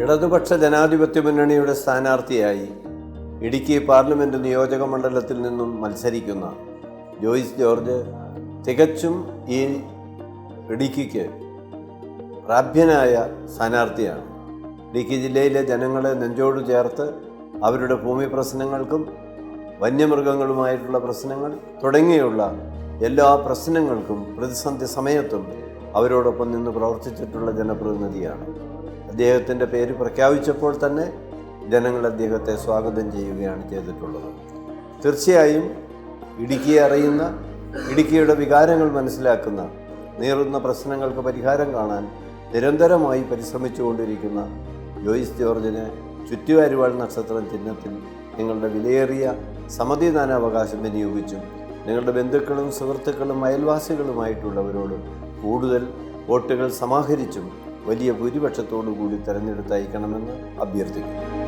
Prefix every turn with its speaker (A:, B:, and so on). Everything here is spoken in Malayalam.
A: ഇടതുപക്ഷ ജനാധിപത്യ മുന്നണിയുടെ സ്ഥാനാർത്ഥിയായി ഇടുക്കി പാർലമെന്റ് നിയോജക മണ്ഡലത്തിൽ നിന്നും മത്സരിക്കുന്ന ജോയിസ് ജോർജ് തികച്ചും ഈ ഇടുക്കിക്ക് പ്രാപ്യനായ സ്ഥാനാർത്ഥിയാണ്. ഇടുക്കി ജില്ലയിലെ ജനങ്ങളെ നെഞ്ചോട് ചേർത്ത് അവരുടെ ഭൂമി പ്രശ്നങ്ങൾക്കും വന്യമൃഗങ്ങളുമായിട്ടുള്ള പ്രശ്നങ്ങൾ തുടങ്ങിയുള്ള എല്ലാ പ്രശ്നങ്ങൾക്കും പ്രതിസന്ധി സമയത്തും അവരോടൊപ്പം നിന്ന് പ്രവർത്തിച്ചിട്ടുള്ള ജനപ്രതിനിധിയാണ്. അദ്ദേഹത്തിന്റെ പേര് പ്രഖ്യാപിച്ചപ്പോൾ തന്നെ ജനങ്ങൾ അദ്ദേഹത്തെ സ്വാഗതം ചെയ്യുകയാണ് ചെയ്തിട്ടുള്ളത്. തീർച്ചയായും ഇടുക്കിയെ അറിയുന്ന ഇടുക്കിയുടെ വികാരങ്ങൾ മനസ്സിലാക്കുന്ന നേറുന്ന പ്രശ്നങ്ങൾക്ക് പരിഹാരം കാണാൻ നിരന്തരമായി പരിശ്രമിച്ചുകൊണ്ടിരിക്കുന്ന ജോയിസ് ജോർജിനെ ചുറ്റുവാരുവാൾ നക്ഷത്രം ചിഹ്നത്തിൽ നിങ്ങളുടെ വിലയേറിയ സമ്മതിദാനാവകാശം വിനിയോഗിച്ചും നിങ്ങളുടെ ബന്ധുക്കളും സുഹൃത്തുക്കളും അയൽവാസികളുമായിട്ടുള്ളവരോട് കൂടുതൽ വോട്ടുകൾ സമാഹരിച്ചും വലിയ ഭൂരിപക്ഷത്തോടു കൂടി തെരഞ്ഞെടുത്തയക്കണമെന്ന് അഭ്യർത്ഥിക്കുന്നു.